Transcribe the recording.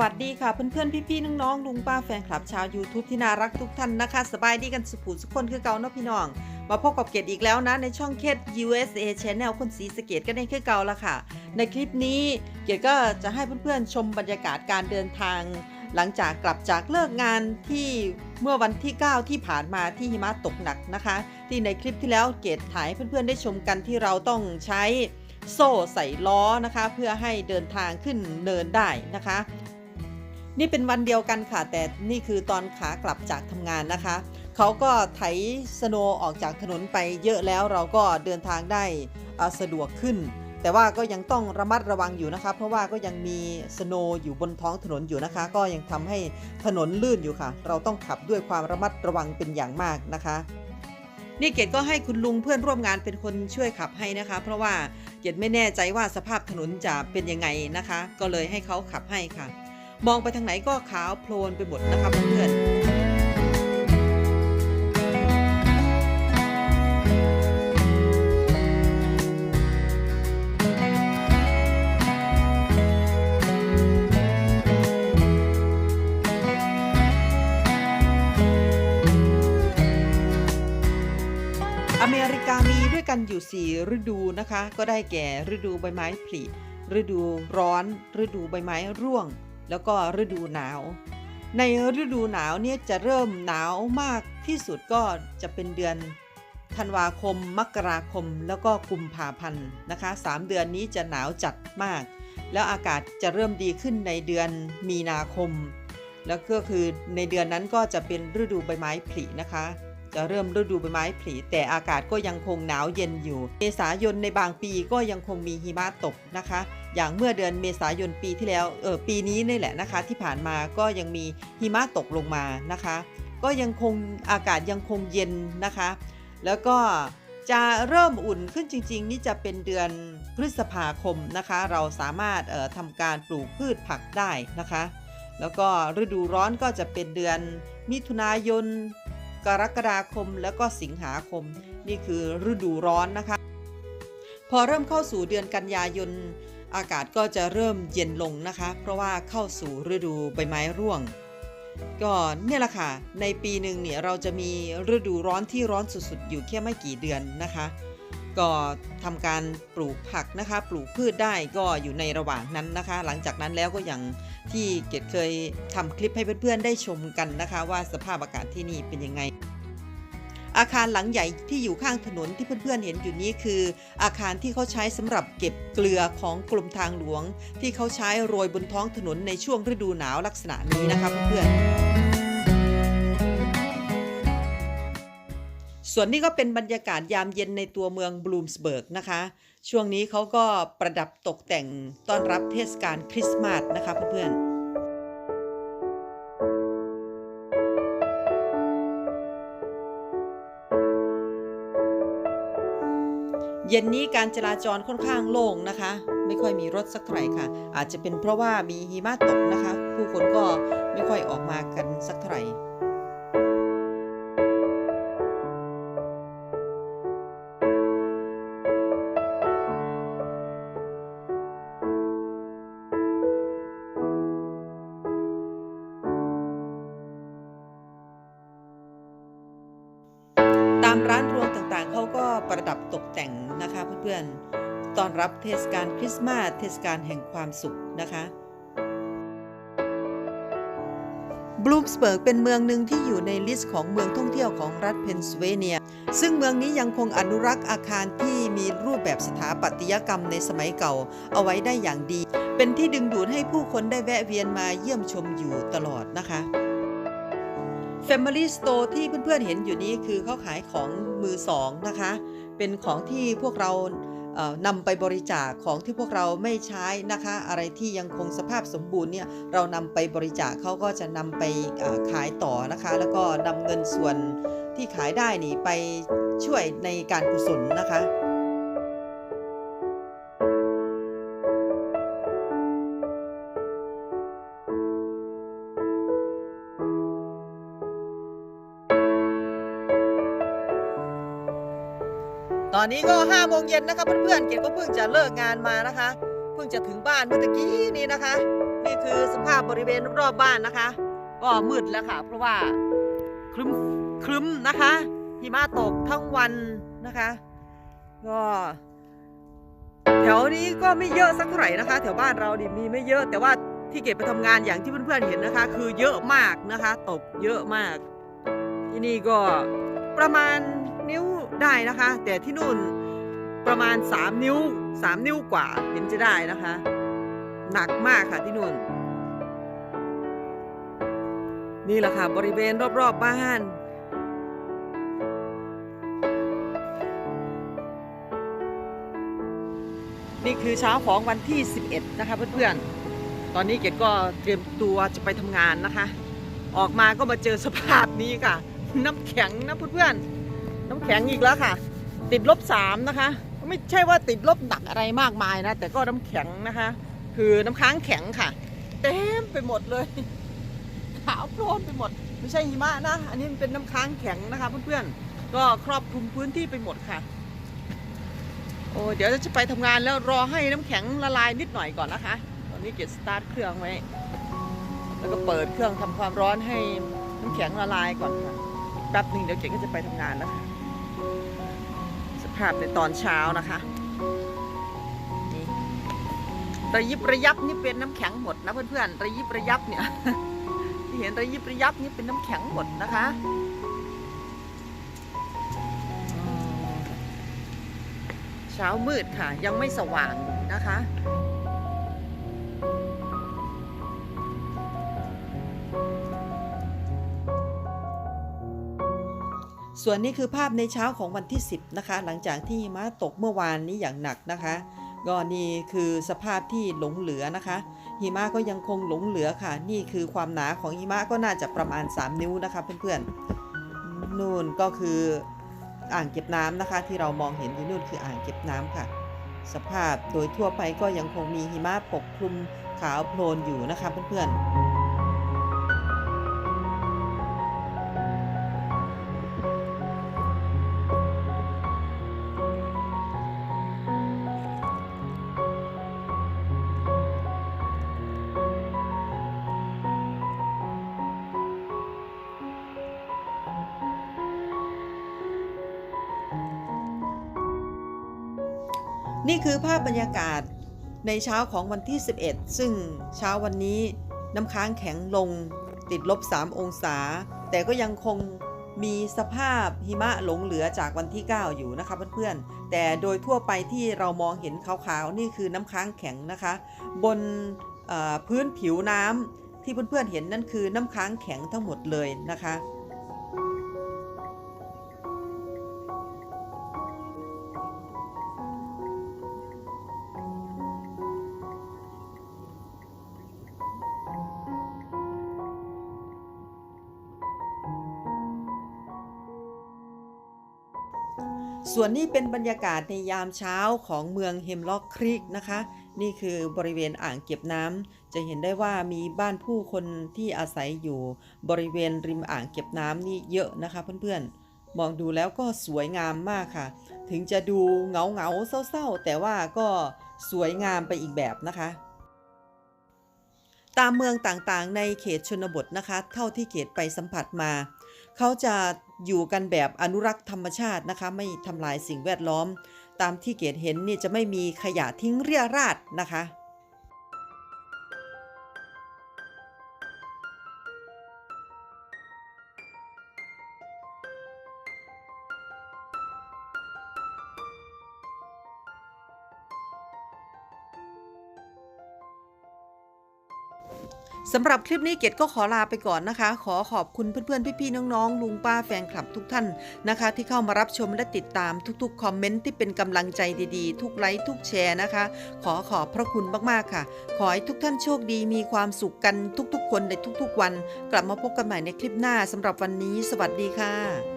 วัสดีค่ะเพื่อนๆพี่ๆน้องๆลุงป้าแฟนคลับชาว YouTube ที่น่ารักทุกท่านนะคะ สบายดีกันสุขุสุขคนคือเก่าเนาะพี่น้อง มาพบกับเกดอีกแล้วนะ ในช่องเคส USA Channel คนสีสเกตกันในคือเก่าละค่ะ ในคลิปนี้เกดก็จะให้เพื่อนๆชมบรรยากาศการเดินทาง หลังจากกลับจากเลิกงานที่เมื่อวันที่ 9 ที่ผ่านมาที่หิมะตกหนักนะคะ ที่ในคลิปที่แล้วเกดถ่ายเพื่อนๆได้ชมกันที่เราต้องใช้โซ่ใส่ล้อนะคะ เพื่อให้เดินทางขึ้นเนินได้นะคะ นี่เป็นวันเดียวกันค่ะ แต่นี่คือตอนขากลับจากทำงานนะคะ เขาก็ไถสโนออกจากถนนไปเยอะแล้วเราก็เดินทางได้สะดวกขึ้น แต่ว่าก็ยังต้องระมัดระวังอยู่นะคะ เพราะว่าก็ยังมีสโนอยู่บนท้องถนนอยู่นะคะ ก็ยังทำให้ถนนลื่นอยู่ค่ะ เราต้องขับด้วยความระมัดระวังเป็นอย่างมากนะคะนี่เกดก็ให้คุณลุงเพื่อนร่วมงานเป็นคนช่วยขับให้นะคะ เพราะว่าเกดไม่แน่ใจว่าสภาพถนนจะเป็นยังไงนะคะ ก็เลยให้เขาขับให้ค่ะ มองไปทางไหนก็ขาวโพลนไปหมดนะคะเพื่อนอเมริกามีด้วยกันอยู่ 4 ฤดูนะคะ ก็ได้แก่ฤดูใบไม้ผลิฤดูร้อน ฤดูใบไม้ร่วง แล้วก็ฤดูหนาว ในฤดูหนาวเนี่ยจะเริ่มหนาวมากที่สุดก็จะเป็นเดือนธันวาคม มกราคม แล้วก็กุมภาพันธ์นะคะสามเดือนนี้จะหนาวจัดมาก แล้วอากาศจะเริ่มดีขึ้นในเดือนมีนาคม แล้วก็คือในเดือนนั้นก็จะเป็นฤดูใบไม้ผลินะคะ จะเริ่มฤดูใบไม้ผลิแต่อากาศก็ยังคงหนาวเย็นอยู่ เมษายนในบางปีก็ยังคงมีหิมะตกนะคะ อย่างเมื่อเดือนเมษายนปีที่แล้วเออปีนี้นี่แหละนะคะที่ผ่านมาก็ยังมีหิมะตกลงมานะคะ ก็ยังคงอากาศยังคงเย็นนะคะ แล้วก็จะเริ่มอุ่นขึ้นจริง ๆ นี่จะเป็นเดือนพฤษภาคมนะคะ เราสามารถเอ่อทำการปลูกพืชผักได้นะคะ แล้วก็ฤดูร้อนก็จะเป็นเดือนมิถุนายน กรกฎาคมแล้วก็สิงหาคม นี่คือฤดูร้อนนะคะ พอเริ่มเข้าสู่เดือนกันยายน อากาศก็จะเริ่มเย็นลงนะคะ เพราะว่าเข้าสู่ฤดูใบไม้ร่วง ก็เนี่ยแหละค่ะ ในปีหนึ่งเนี่ยเราจะมีฤดูร้อนที่ร้อนสุดๆ อยู่แค่ไม่กี่เดือนนะคะ ก็ทำการปลูกผักนะคะ ปลูกพืชได้ก็อยู่ในระหว่างนั้นนะคะ หลังจากนั้นแล้วก็อย่างที่เกดเคยทำคลิปให้เพื่อนๆได้ชมกันนะคะ ว่าสภาพอากาศที่นี่เป็นยังไง อาคารหลังใหญ่ที่อยู่ข้างถนนที่เพื่อนๆเห็นอยู่นี้คือ อาคารที่เขาใช้สำหรับเก็บเกลือของกรมทางหลวง ที่เขาใช้โรยบนท้องถนนในช่วงฤดูหนาวลักษณะนี้นะคะเพื่อนๆส่วนนี้ก็เป็นบรรยากาศยามเย็นในตัวเมืองบลูมสเบิร์กนะคะ ช่วงนี้เขาก็ประดับตกแต่งต้อนรับเทศกาลคริสต์มาสนะคะเพื่อนๆ เย็นนี้การจราจรค่อนข้างโล่งนะคะ ไม่ค่อยมีรถสักเท่าไหร่ค่ะ อาจจะเป็นเพราะว่ามีหิมะตกนะคะ ผู้คนก็ไม่ค่อยออกมากันสักเท่าไหร่ ดับตกแต่งนะคะเพื่อนๆ ตอนรับเทศกาลคริสต์มาสเทศกาลแห่งความสุขนะคะบลูมสเบิร์กเป็นเมืองหนึ่งที่อยู่ในลิสต์ของเมืองท่องเที่ยวของรัฐเพนซิลเวเนีย ซึ่งเมืองนี้ยังคงอนุรักษ์อาคารที่มีรูปแบบสถาปัตยกรรมในสมัยเก่า เอาไว้ได้อย่างดี เป็นที่ดึงดูดให้ผู้คนได้แวะเวียนมาเยี่ยมชมอยู่ตลอดนะคะ Family Store ที่เพื่อนๆเห็นอยู่นี้คือเขาขายของมือสองนะคะ เป็นของที่พวกเรานำไปบริจาคของที่พวกเราไม่ใช้นะคะ อะไรที่ยังคงสภาพสมบูรณ์เนี่ยเรานำไปบริจาคเขาก็จะนำไปขายต่อนะคะ แล้วก็นำเงินส่วนที่ขายได้นี่ไปช่วยในการกุศลนะคะ ตอนนี้ก็ห้าโมงเย็นนะคะเพื่อนๆเกดก็เพิ่งจะเลิกงานมานะคะ เพิ่งจะถึงบ้านเมื่อตะกี้นี้นะคะ นี่คือสภาพบริเวณรอบบ้านนะคะ ก็มืดแล้วค่ะ เพราะว่าครึ้มครึ้มนะคะหิมะตกทั้งวันนะคะก็แถวนี้ก็ไม่เยอะสักเท่าไหร่นะคะ แถวบ้านเราดิมีไม่เยอะ แต่ว่าที่เก็บไปทำงานอย่างที่เพื่อนๆเห็นนะคะ คือเยอะมากนะคะ ตกเยอะมาก ที่นี่ก็ประมาณ ได้นะคะ แต่ที่นู่นประมาณ 3 นิ้ว 3 นิ้วกว่าเห็นจะได้นะคะ หนักมากค่ะที่นู่น นี่แหละค่ะบริเวณรอบๆบ้านนี่คือเช้าของวันที่ 11 นะคะเพื่อนๆ ตอนนี้เกดก็เตรียมตัวจะไปทำงานนะคะ ออกมาก็มาเจอสภาพนี้ค่ะ น้ำแข็งนะเพื่อนๆ น้ำแข็งอีกแล้วค่ะ ติดลบสามนะคะ ไม่ใช่ว่าติดลบหนักอะไรมากมายนะ แต่ก็น้ำแข็งนะคะ คือน้ำค้างแข็งค่ะ เต็มไปหมดเลย ขาวโพลนไปหมด ไม่ใช่หิมะนะ อันนี้มันเป็นน้ำค้างแข็งนะคะเพื่อนๆ ก็ครอบคลุมพื้นที่ไปหมดค่ะ โอ้เดี๋ยวจะไปทำงานแล้วรอให้น้ำแข็งละลายนิดหน่อยก่อนนะคะ ตอนนี้เกดสตาร์ทเครื่องไว้ แล้วก็เปิดเครื่องทำความร้อนให้น้ำแข็งละลายก่อนค่ะแป๊บหนึ่งเดี๋ยวเกดก็จะไปทำงานแล้วค่ะ สภาพในตอนเช้านะคะนี่ระยิบระยับนี่เป็นน้ำแข็งหมดนะเพื่อนๆระยิบระยับเนี่ยที่เห็นระยิบระยับนี่เป็นน้ำแข็งหมดนะคะเช้ามืดค่ะ ยังไม่สว่างนะคะ ส่วนนี้คือภาพในเช้าของวันที่ 10 นะคะ หลังจากที่หิมะตกเมื่อวานนี้อย่างหนักนะคะก็นี่คือสภาพที่หลงเหลือนะคะ หิมะก็ยังคงหลงเหลือค่ะ นี่คือความหนาของหิมะก็น่าจะประมาณ 3 นิ้วนะคะเพื่อนๆนู่นก็คืออ่างเก็บน้ำนะคะ ที่เรามองเห็นอยู่นู่นคืออ่างเก็บน้ำค่ะ สภาพโดยทั่วไปก็ยังคงมีหิมะปกคลุมขาวโพลนอยู่นะคะเพื่อนๆ นี่คือภาพบรรยากาศในเช้าของวันที่ 11 ซึ่งเช้าวันนี้น้ำค้างแข็งลงติดลบ 3 องศา แต่ก็ยังคงมีสภาพหิมะหลงเหลือจากวันที่ 9 อยู่นะคะเพื่อนๆ แต่โดยทั่วไปที่เรามองเห็นขาวๆ นี่คือน้ำค้างแข็งนะคะ บนพื้นผิวน้ำที่เพื่อนๆเห็นนั่นคือน้ำค้างแข็งทั้งหมดเลยนะคะ ส่วนนี้เป็นบรรยากาศในยามเช้าของเมืองเฮมล็อกครีกนะคะ นี่คือบริเวณอ่างเก็บน้ำจะเห็นได้ว่ามีบ้านผู้คนที่อาศัยอยู่บริเวณริมอ่างเก็บน้ำนี่เยอะนะคะเพื่อนๆ มองดูแล้วก็สวยงามมากค่ะ ถึงจะดูเงาเงาๆเศร้าๆ แต่ว่าก็สวยงามไปอีกแบบนะคะตามเมืองต่างๆ ในเขตชนบทนะคะ เท่าที่เขตไปสัมผัสมา เขาจะ อยู่กันแบบอนุรักษ์ธรรมชาตินะคะ ไม่ทำลายสิ่งแวดล้อม ตามที่เกศเห็นนี่จะไม่มีขยะทิ้งเรี่ยราดนะคะ สำหรับคลิปนี้เกดก็ขอลาไปก่อนนะคะ ขอขอบคุณเพื่อนๆ พี่ๆ น้องๆ ลุงป้าแฟนคลับทุกท่านนะคะ ที่เข้ามารับชมและติดตามทุกๆ คอมเมนต์ที่เป็นกำลังใจดีๆ ทุกไลค์ทุกแชร์นะคะ ขอขอบพระคุณมากๆค่ะ ขอให้ทุกท่านโชคดีมีความสุขกันทุกๆ คนในทุกๆ วัน กลับมาพบกันใหม่ในคลิปหน้าสำหรับวันนี้ สวัสดีค่ะ